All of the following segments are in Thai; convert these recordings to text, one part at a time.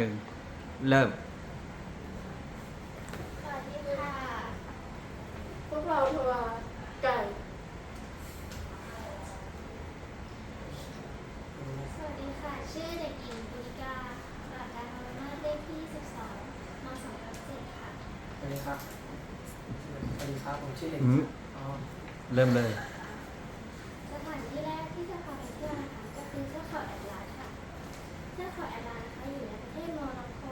หนึ่งเริ่ม สวัสดีค่ะ พวกเราทัวร์ไก่ สวัสดีค่ะ ชื่อเด็กหญิงปุริกาหลักการนมาเลขที่ 12ม2ทับ7ค่ะ สวัสดีครับ สวัสดีครับ ผมชื่อเด็กอืม อ๋อเริ่มเลย สถานที่แรกที่จะพาไปเที่ยวนะคะก็คือเทือกเขาแอตลาสค่ะเทือกเขาแอตลาสนะคะอยู่ในประเทศโมร็อกโก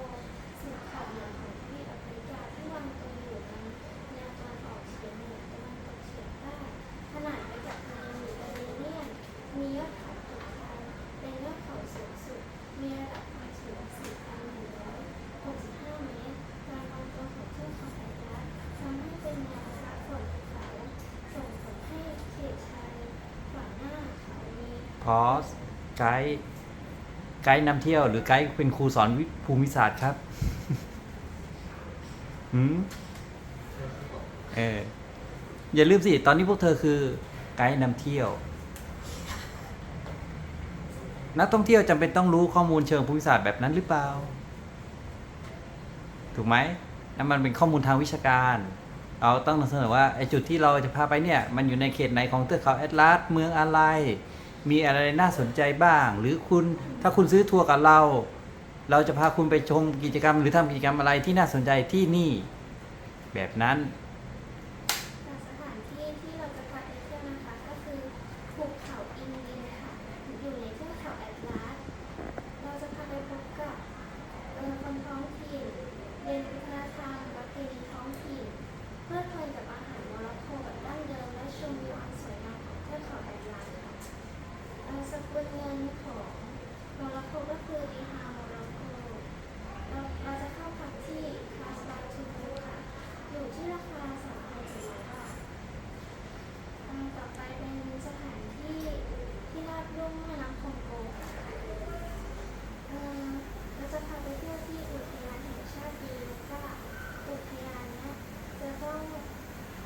สุดขอบเหนือของทวีปแอฟริกาที่วางตัวอยู่ในแนวตะวันออกเฉียงเหนือตะวันตกเฉียงใต้ขนาดไปกับทะเลเมดิเตอร์เรเนียน มียอดเขาถูกชันเป็นยอดเขาสูงสุด มีระดับความสูง 4,165 เมตร การวางตัวของเทือกเขาแอตลาสทำให้เป็นแนวปะทะฝนภูเขา ส่งผลให้เขตชายฝั่งหน้าเขามี พอสไกด์ไกด์นำเที่ยว หรือไกด์เป็นครูสอนภูมิศาสตร์ครับหืมเอออย่าลืมสิ ตอนนี้พวกเธอคือไกด์นำเที่ยว นักท่องเที่ยวจำเป็นต้องรู้ข้อมูลเชิงภูมิศาสตร์แบบนั้นหรือเปล่า ถูกไหมนั่นมันเป็นข้อมูลทางวิชาการ เราต้องนำเสนอว่าไอ้จุดที่เราจะพาไปเนี่ย มันอยู่ในเขตไหนของเทือกเขาแอตลาสเมืองอะไร มีอะไรน่าสนใจบ้าง หรือคุณถ้าคุณซื้อทัวร์กับเรา เราจะพาคุณไปชมกิจกรรม หรือทำกิจกรรมอะไรที่น่าสนใจที่นี่ แบบนั้น แต่สถานที่ที่เราจะพาไปเที่ยวนะคะ ก็คือภูเขาอินเดียค่ะ อยู่ในเทือกเขาแอตลาส เราจะพาไปพบกับเอ่อคนท้องถิ่น เรียนวัฒนธรรมประเพณีท้องถิ่น เพื่อเพลินกับอาหารโมร็อกโกแบบดั้งเดิมและชมวิวอันสวยงามของเทือกเขาแอตลาสค่ะเอ่อสกุลเงินของโมร็อกโกก็คือดีฮาโมร็อกโก เราเราจะเข้าพักที่คาสบาทูบูค่ะ อยู่ที่ราคา2,700บาทอันต่อไปเป็นสถานที่ที่ลาดลุ่มแม่น้ำคองโกค่ะเอ่อเราจะพาไปเที่ยวที่อุทยานแห่งชาติดีลูก้าอุทยานเนี้ยจะต้อง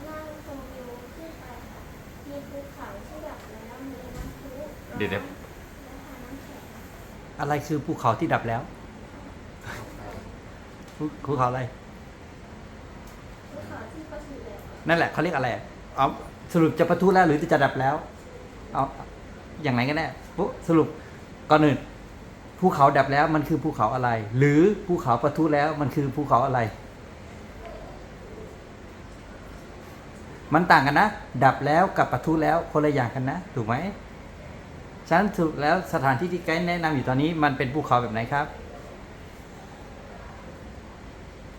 นั่งชมวิวขึ้นไปค่ะ มีภูเขาที่ดับแล้ว มีน้ำพุร้อน เดี๋ยวๆและทานน้ำแข็งอะไรคือภูเขาที่ดับแล้วภูภูเขาอะไรภูเขาที่ประทุแล้วนั่นแหละเขาเรียกอะไรเอาสรุปจะประทุแล้วหรือจะดับแล้ว เอาอย่างไรกันแน่ปุ๊บสรุปก่อนอื่นภูเขาดับแล้วมันคือภูเขาอะไร หรือภูเขาประทุแล้วมันคือภูเขาอะไร มันต่างกันนะ ดับแล้วกับประทุแล้วคนละอย่างกันนะ ถูกไหม ฉะนั้นสรุปแล้วสถานที่ที่ไกด์แนะนำอยู่ตอนนี้มันเป็นภูเขาแบบไหนครับ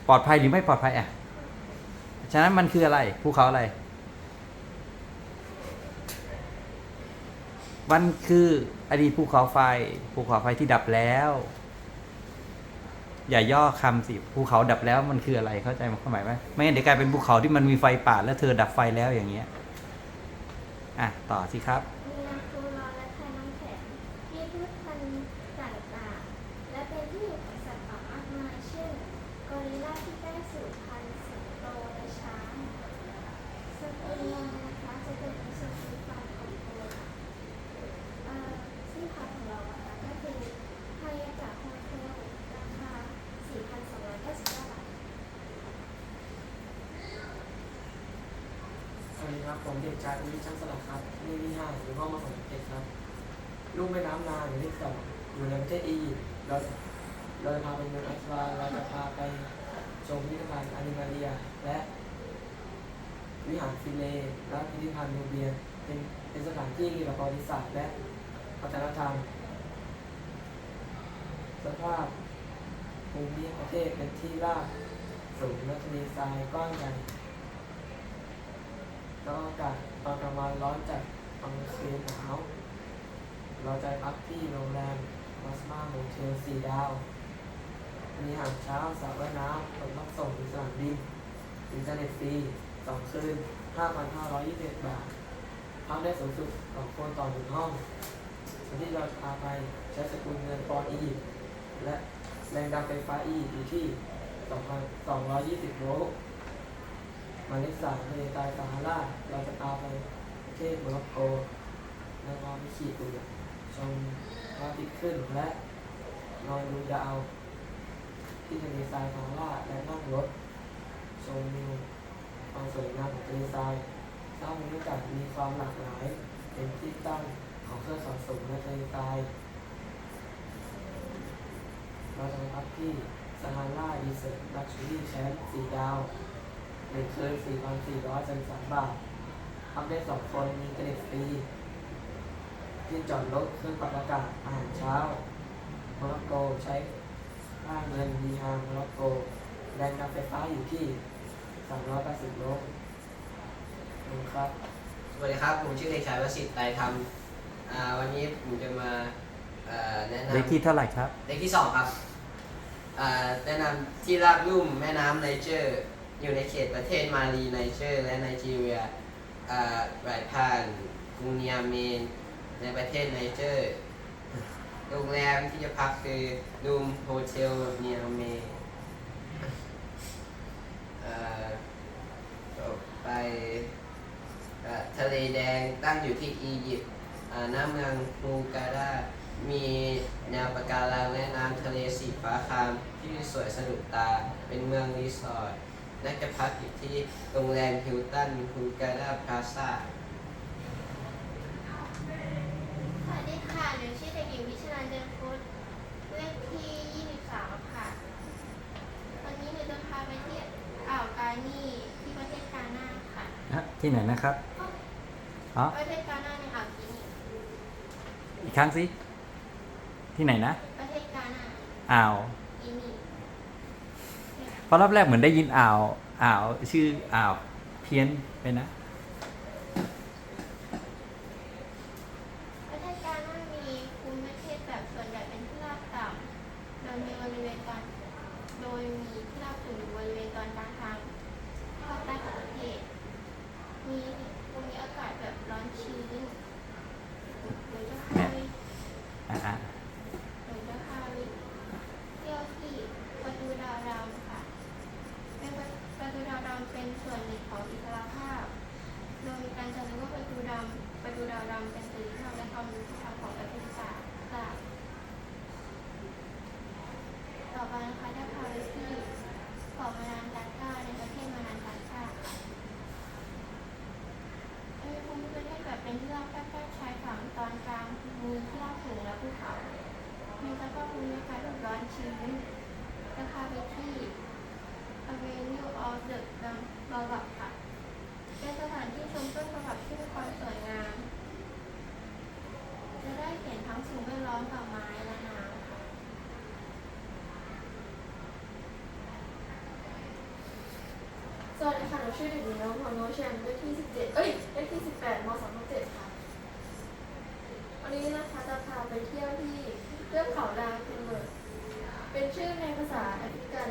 ปลอดภัยหรือไม่ปลอดภัยอะฉะนั้นมันคืออะไรภูเขาอะไร มันคืออดีตภูเขาไฟภูเขาไฟที่ดับแล้ว อย่าย่อคำสิภูเขาดับแล้วมันคืออะไรเข้าใจความหมายไหมไม่งั้นเดี๋ยวกลายเป็นภูเขาที่มันมีไฟป่าแล้วเธอดับไฟแล้วอย่างเงี้ยอะต่อสิครับ มีน้ำพุร้อนและทานน้ำแข็งมีพืชพันธุ์ต่างๆ และเป็นที่อยู่ของสัตว์ป่ามากมาย เช่น กอริลลาที่ใกล้สูญพันธุ์สิงโตและช้างสกุลเงินนะคะจะเป็นสกุลฟาร์มของโตค่ะเอ่อที่พักของเราอะค่ะก็คือไฮยากะโฮเทลราคา 4,299 บาท สวัสดีครับ ผมเด็กชายอุวิช่างสลักครับนี่ที่ห้าหรือห้องมาของเด็กครับลุ่มแม่น้ำนายหรือที่สองอยู่ในประเทศอียิปต์เราเราจะพาไปเมืองอัสวาเราจะพาไปชมพิพิธภัณฑ์อานิมาเรีย และวิหารฟิเลและพิพิธภัณฑ์นูเบียเป็นเป็นสถานที่เกี่ยวกับประวัติศาสตร์และวัฒนธรรม สภาพภูมิประเทศเป็นที่ราบสูงและทะเลทรายกว้างใหญ่ แล้วอากาศตอนกลางวันร้อนจัดตอนกลางคืนหนาว เราจะพักที่โรงแรมมัสมาโฮเทลสี่ดาว มีอาหารเช้าสระว่ายน้ำรถรับส่งถึงสนามบินอินเทอร์เน็ตฟรีสองคืน 5,521 บาท พักได้สูงสุดสองคนต่อหนึ่งห้องส่วนที่เราพาไปใช้สกุลเงินปอนด์อียิปต์และแรงดันไฟฟ้าอียิปต์อยู่ที่ 2,220 โวลต์ มาเลขสามทะเลทรายซาฮาราเราจะพาไปประเทศโมร็อกโก แล้วก็ไปขี่เรือชมพระอาทิตย์ขึ้นและนอนดูดาวที่ทะเลทรายทางลาและนั่งรถชมวิวความสวยงามของทะเลทรายสร้างบรรยากาศมีความหลากหลาย เป็นที่ตั้งของเครื่องสะสมในทะเลทรายเราจะพักที่ซาฮาราดีเซลลักชัวรี่แชมป์สี่ดาว หนึ่งคืนสี่พันสี่ร้อยสามบาทพักได้สองคนมีเกรดฟรีที่จอดรถเครื่องปรับอากาศอาหารเช้าโมร็อกโกใช้ค่าเงินดีฮามโมร็อกโกแรงดันไฟฟ้าอยู่ที่ 380โวลต์ขอบคุณครับสวัสดีครับ ผมชื่อเด็กชายวสิทธิ์ไตรธรรมอ่าวันนี้ผมจะมาเอ่อแนะนำเลขที่เท่าไหร่ครับ เลขที่สองครับอ่าแนะนำที่ราบลุ่มแม่น้ำไนเจอร์ อยู่ในเขตประเทศมาลีไนเจอร์และไนจีเรียไหลผ่านกรุงเนียเมน ในประเทศไนเจอร์ โรงแรมที่จะพักคือดูมโฮเทลเนียเมนไปทะเลแดงตั้งอยู่ที่อียิปต์หน้าเมืองฮูการามีแนวปะการังและน้ำทะเลสีฟ้าครามที่สวยสะดุดตา เป็นเมืองรีสอร์ท และจะพักอยู่ที่โรงแรมฮิลตันฮูการาพลาซ่าสวัสดีค่ะ หนูชื่อเด็กหญิงวิชรันเดนพุทธเลขที่ 23 ค่ะ วันนี้หนูจะพาไปที่อ่าวกานีที่ประเทศกานาค่ะที่ไหนนะครับอ๋อประเทศกานาในอ่าวกินีอีกครั้งสิ ที่ไหนนะ ประเทศกานาอ่าวกินีเพราะรอบแรกเหมือนได้ยินอ่าวอ่าวชื่ออ่าวเพี้ยนไปนะ ประเทศกานามีภูมิประเทศแบบส่วนใหญ่เป็นที่ราบต่ำโดยมีบริเวณตอนโดยมีที่ราบสูงอยู่บริเวณตอนกลางทางภาคใต้ของประเทศ มีภูมิอากาศแบบร้อนชื้นหรือจะพาไป อ่า หรือจะพาไปเที่ยวที่ประตูดาวดำค่ะเป็นประประตูดาวดำเป็นส่วนหนึ่งของอิสรภาพ โดยมีการจัดว่าประตูดำประตูดาวดำเป็นสื่อที่ทำและความรู้ที่ทำของประเทศศาสตร์ศาสตร์ต่อไปนะคะจะพาไปที่เกาะมานันดักกาในประเทศมานันดักกาค่ะโดยภูมิประเทศแบบเป็นที่ราบใกล้ๆชายฝั่งตอนกลางมีที่ราบสูงและภูเขา มีสภาพภูมิอากาศแบบร้อนชื้นจะพาไปที่ Avenue of the b a l a ค่ะ เป็นสถานที่ชมต้นฉบับที่มีความสวยงาม จะได้เห็นทั้งสิ่งแวดล้อมป่าไม้และน้ำค่ะ สวัสดีค่ะหนูชื่อเด็กหญิงน้องพรโนชแชมเลขที่17เอ้ยเลขที่18ม207ค่ะ วันนี้นะคะจะพาไปเที่ยวที่เทือกเขาดาเทมเบอร์เป็นชื่อในภาษาแอฟริกัน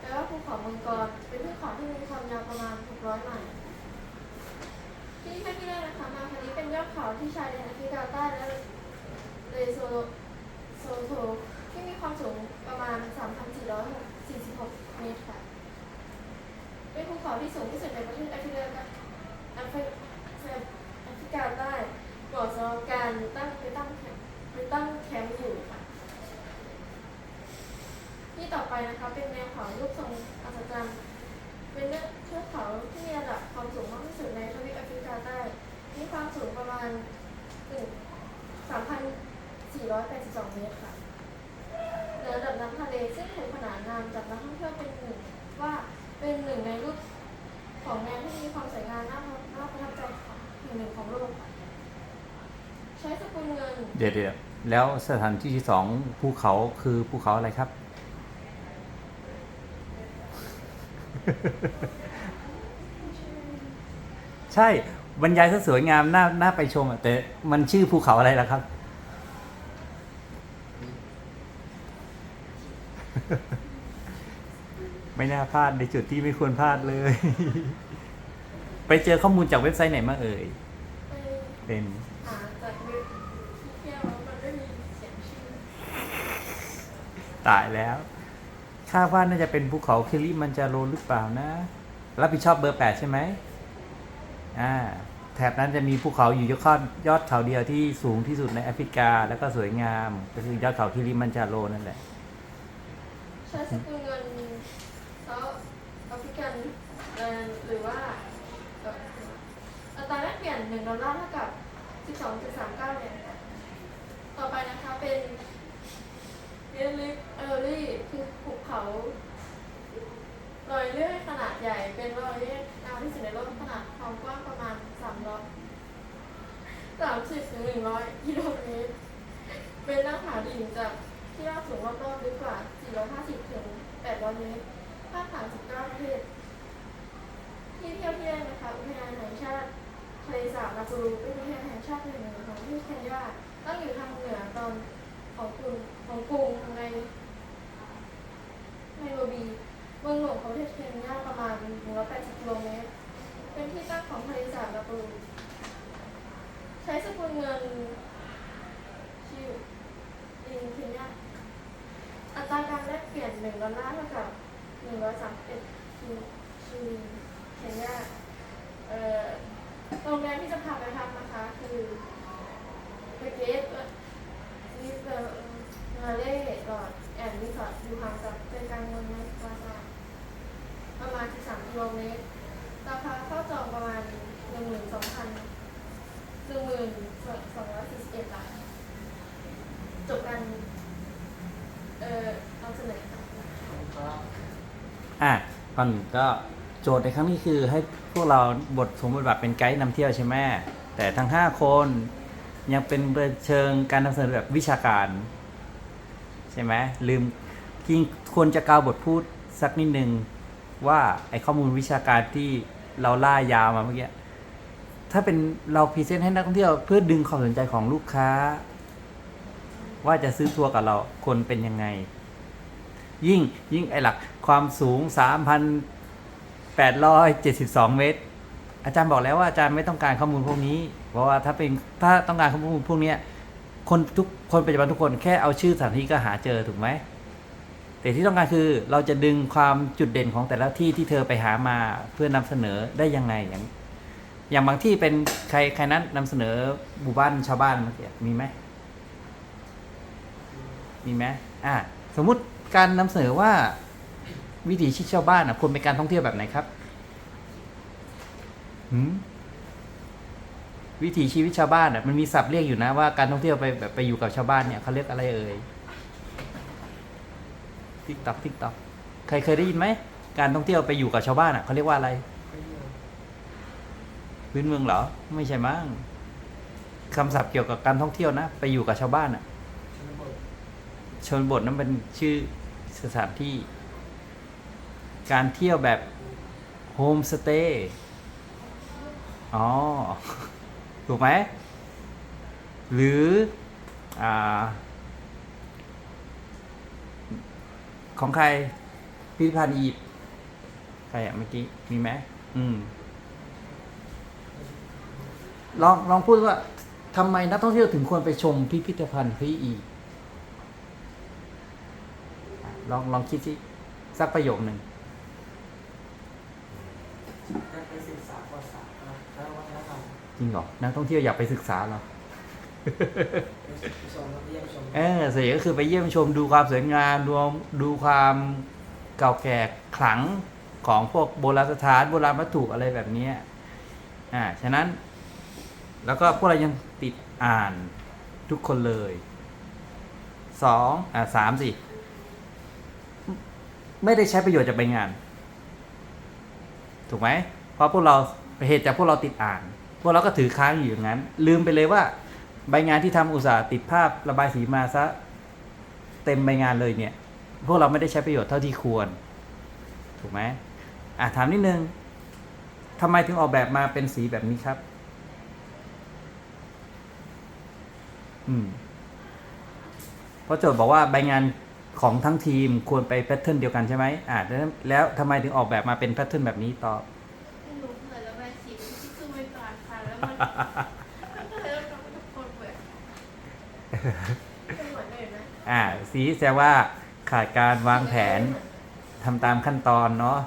แปลว่าภูเขามังกร เป็นเทือกเขาที่มีความยาวประมาณ 600ไมล์ที่แค่ที่แรกนะคะมาคันนี้เป็นยอดเขาที่ชายแดนแอฟริกาใต้และเลโซโซโทที่มีความสูงประมาณ 3,446 เมตรค่ะ เป็นภูเขาที่สูงที่สุดในประเทศแอฟริกาแอฟริแอฟริกาใต้เหมาะสำหรับการตั้งไปตั้งแคมป์ไปตั้งแคมป์อยู่ค่ะ ที่ต่อไปนะคะเป็นแนวเขารูปทรงอัศจรรย์เป็นเทือกเขาที่มีระดับความสูงมากที่สุดในทวีปแอฟริกาใต้มีความสูงประมาณ3,482 เมตรค่ะ ดี๋ยวเดี๋ยวแล้วสถานที่ที่สองภูเขาคือภูเขาอะไรครับ ใช่บรรยายซะสวยงามน่าน่าไปชมอะแต่มันชื่อภูเขาอะไรล่ะครับ ไม่น่าพลาดในจุดที่ไม่ควรพลาดเลย ไปเจอข้อมูลจากเว็บไซต์ไหนมาเอ่ยไปเป็น หาจากเว็บที่เที่ยวแล้วมันไม่มีเขียนชื่อ ตายแล้วคาดว่าน่าจะเป็นภูเขาคิริมันจาโรหรือเปล่านะ รับผิดชอบเบอร์แปดใช่ไหมอ่าแถบนั้นจะมีภูเขาอยู่ยอดยอดเขาเดียวที่สูงที่สุดในแอฟริกา แล้วก็สวยงามก็คือยอดเขาคิริมันจาโรนั่นแหละใช้สกุลเงินเซาท์แอฟริกันหรือว่าอัตราแลกเปลี่ยน1ดอลลาร์เท่ากับ 12.39เหรียญต่อไปนะคะเป็น เรลิฟเออร์ลี่คือภูเขารอยเลื่อยขนาดใหญ่เป็นรอยเลื่อยยาวที่สุดในโลกขนาดความกว้างประมาณ3ร้อย30ถึง100กิโลเมตรเป็นหน้าผาดิ่งจากที่ราบสูงรอบๆลึกกว่า 450 ถึง 800 เมตรภาคผ่าน19ประเทศ ที่เที่ยวที่แรกนะคะ อุทยานแห่งชาติทะเลสาบนาปูรูเป็นอุทยานแห่งชาติแห่งหนึ่งของประเทศเคนยาตั้งอยู่ทางเหนือตอน ของกรุงของกรุงในไนโรบีเมืองหลวงของประเทศเคนยาประมาณ 180กิโลเมตร เป็นที่ตั้งของทะเลสาบนาปูใช้สกุลเงินชิวลิงเคนยาอัตราการแลกเปลี่ยนหนึ่งดอลลาร์เท่ากับหนึ่งร้อยสามสิบเอ็ดชิลชิลิงเคนยาเอ่อโรงแรมที่จะพาไปพักนะคะ คือเบเกส ลิสเบอร์นาเล่ลอดแอนด์รีสอร์ทอยู่ห่างจากใจกลางเมืองในปราสาทประมาณ 13กิโลเมตรราคาเข้าจองประมาณ 12,000 12,241บาทจบการเอ่อนำเสนอค่ะครับอะก่อนอื่นก็โจทย์ในครั้งนี้คือให้พวกเราบทสมบทบาทเป็นไกด์นำเที่ยวใช่ไหมแต่ทั้ง 5 คน ยังเป็นเชิงการนำเสนอแบบวิชาการ ใช่ไหมลืมที่ควรจะกล่าวบทพูดสักนิดหนึ่งว่าไอข้อมูลวิชาการที่เราล่ายาวมาเมื่อกี้ถ้าเป็นเราพรีเซนต์ให้นักท่องเที่ยวเพื่อดึงความสนใจของลูกค้า ว่าจะซื้อทัวร์กับเราคนเป็นยังไง ยิ่งยิ่งไอหลักความสูง 3,872 เมตร อาจารย์บอกแล้วว่าอาจารย์ไม่ต้องการข้อมูลพวกนี้ เพราะว่าถ้าเป็นถ้าต้องการข้อมูลพวกนี้คนทุกคนปัจจุบันทุกคนแค่เอาชื่อสถานที่ก็หาเจอถูกไหมแต่ที่ต้องการคือเราจะดึงความจุดเด่นของแต่ละที่ที่เธอไปหามาเพื่อนำเสนอได้ยังไงอย่าง อย่างบางที่เป็นใครใครนั้นนำเสนอหมู่บ้านชาวบ้านเมื่อกี้มีไหมมีไหมอ่าสมมุติการนำเสนอว่าวิถีชีวิตชาวบ้านอะควรเป็นการท่องเที่ยวแบบไหนครับ วิถีชีวิตชาวบ้านอะมันมีศัพท์เรียกอยู่นะว่าการท่องเที่ยวไปแบบไปอยู่กับชาวบ้านเนี่ยเขาเรียกอะไรเอ่ยทิกตอกทิกตอกใครเคยได้ยินไหมการท่องเที่ยวไปอยู่กับชาวบ้านอะเขาเรียกว่าอะไรพื้นเมืองเหรอ ไม่ใช่มั้งคำศัพท์เกี่ยวกับการท่องเที่ยวนะ ไปอยู่กับชาวบ้านอะชนบทชนบทนั้นเป็นชื่อสถานที่ การเที่ยวแบบโฮมสเตย์ อ๋อ ถูกไหม หรืออ่าของใคร พิพิธภัณฑ์อียิปต์ใครอะเมื่อกี้ มีไหม อืม ลองลองพูดว่าทำไมนักท่องเที่ยวถึงควรไปชมพิพิธภัณฑ์พระอียิปต์อะลองลองคิดสิสักประโยคหนึ่งได้ไปศึกษาประวัติศาสตร์ รรมจริงเหรอ นักท่องเที่ยวอยากไปศึกษาเหรอไปชมและเยี่ยมชมเออส่วนใหญ่ก็คือไปเยี่ยมชมดูความสวยงามดูดูความเก่าแก่ขลังของพวกโบราณสถานโบราณวัตถุอะไรแบบเนี้ยอ่า ฉะนั้น แล้วก็พวกเรายังติดอ่านทุกคนเลยสองอ่าสามสิไม่ได้ใช้ประโยชน์จากใบงาน ถูกไหมเพราะพวกเราเหตุจากพวกเราติดอ่าน พวกเราก็ถือค้างอยู่อย่างนั้น ลืมไปเลยว่า ใบงานที่ทำอุตสาห์ติดภาพระบายสีมาซะเต็มใบงานเลยเนี่ย พวกเราไม่ได้ใช้ประโยชน์เท่าที่ควร ถูกไหมอะถามนิดนึงทำไมถึงออกแบบมาเป็นสีแบบนี้ครับ อืมเพราะโจทย์บอกว่าใบงานของทั้งทีมควรไปแพทเทิร์นเดียวกันใช่ไหมอ่าแล้วแล้วทำไมถึงออกแบบมาเป็นแพทเทิร์นแบบนี้ตอบ ก็เลยต้องทำคนเบื่อเป็นเหมือนเดิมไหมอ่าสีแสดงว่าขาดการวางแผนทำตามขั้นตอนเนาะ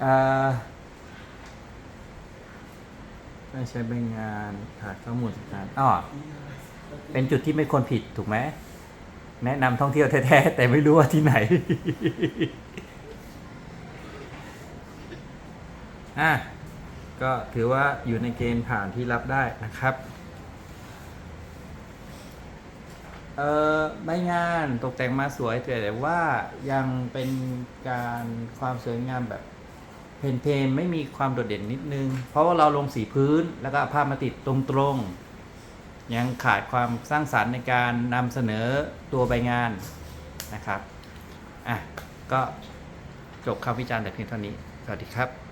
เอ่อไม่ใช่ใบงานขาดข้อมูลสำคัญอ๋อเป็นจุดที่ไม่ควรผิดถูกไหมแนะนำท่องเที่ยวแท้ๆแต่ไม่รู้ว่าที่ไหน อะก็ถือว่าอยู่ในเกณฑ์ผ่านที่รับได้นะครับเอ่อใบงานตกแต่งมาสวยแต่ว่ายังเป็นการความสวยงามแบบเพนๆไม่มีความโดดเด่นนิดนึง เพราะว่าเราลงสีพื้นแล้วก็เอาผ้ามาติดตรงๆ ยังขาดความสร้างสรรค์ในการนำเสนอตัวใบงานนะครับ อะ ก็จบคำวิจารณ์แต่เพียงเท่านี้ สวัสดีครับ